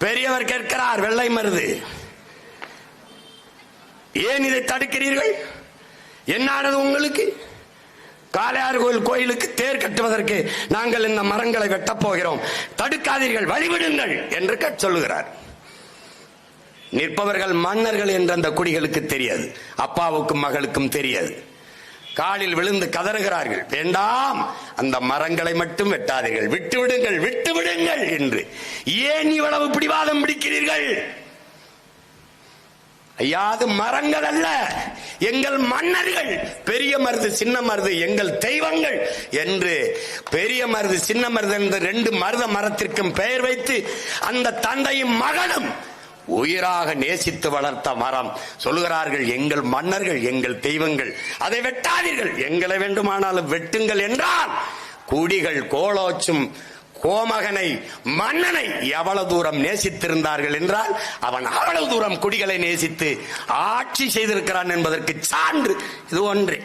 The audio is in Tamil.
பெரியவர் கேட்கிறார் வெள்ளை மருது ஏன் இதை தடுக்கிறீர்கள்? என்னானது உங்களுக்கு? காளையார் கோயில் கோயிலுக்கு தேர் கட்டுவதற்கு நாங்கள் இந்த மரங்களை வெட்டப் போகிறோம். தடுக்காதீர்கள் வழிவிடுங்கள் என்று சொல்லுகிறார். நிற்பவர்கள் மன்னர்கள் என்ற அந்த குடிகளுக்கு தெரியாது. அப்பாவுக்கும் மகளுக்கும் தெரியாது. காலில் விழுந்து கதறுகிறார்கள். வேண்டாம் அந்த மரங்களை மட்டும் வெட்டாதீர்கள். விட்டு விடுங்கள் விட்டு விடுங்கள் என்று. ஏன் இவ்வளவு பிடிவாதம் பிடிக்கிறீர்கள்? ஐயா அது மரங்கள் அல்ல. எங்கள் மன்னர்கள் பெரிய மருது சின்ன மருது எங்கள் தெய்வங்கள் என்று பெரிய மருது சின்ன மருது என்ற ரெண்டு மருத மரத்திற்கும் பெயர் வைத்து அந்த தந்தையும் மகனும் உயிராக நேசித்து வளர்த்த மரம். சொல்லுகிறார்கள் எங்கள் மன்னர்கள் எங்கள் தெய்வங்கள். அதை வெட்டாதீர்கள். எங்களை வேண்டுமானாலும் வெட்டுங்கள் என்றால் குடிகள் கோலோச்சும் கோமகனை மன்னனை எவ்வளவு தூரம் நேசித்திருந்தார்கள் என்றால் அவன் அவ்வளவு தூரம் குடிகளை நேசித்து ஆட்சி செய்திருக்கிறான் என்பதற்கு சான்று. இது ஒன்றே.